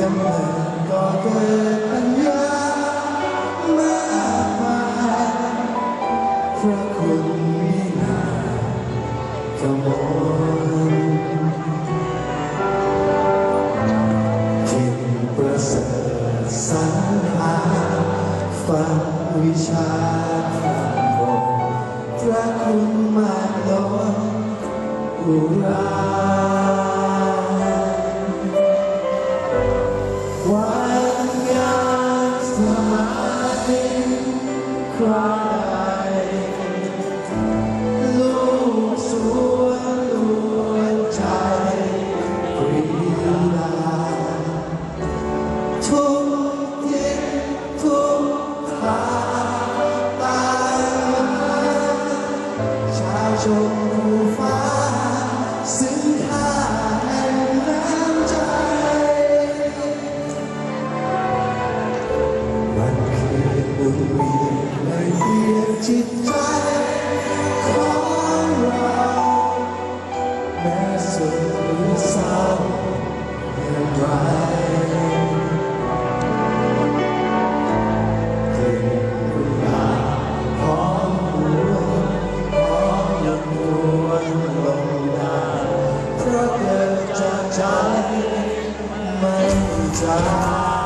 กำเนิดก็เกิดปัญญามากายพระคุณมีนากมลจิตประเสริฐสรรหาฟังวิชาธรรมพระคุณมากล้นรา amar. จิตใจของเราแม้สุดหรือเศร้าอย่างไรเก็บรื่องราวของหังลำดวนลดาเพราะเกิดจาใจไม่จาง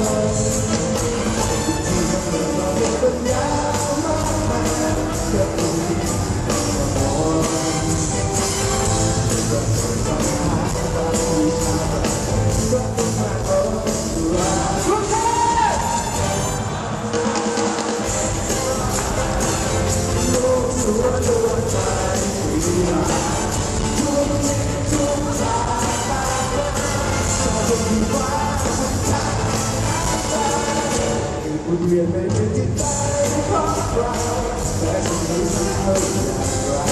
Would we have been 55 across the ground? That's a place to go, that's right.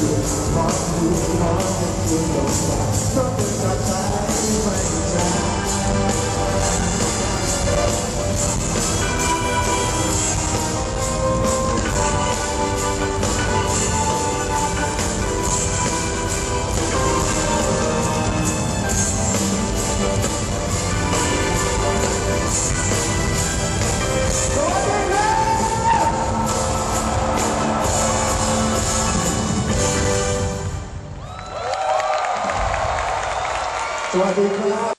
Good, smart, good, smart, good, no smart. Something's outside. i Sua vida.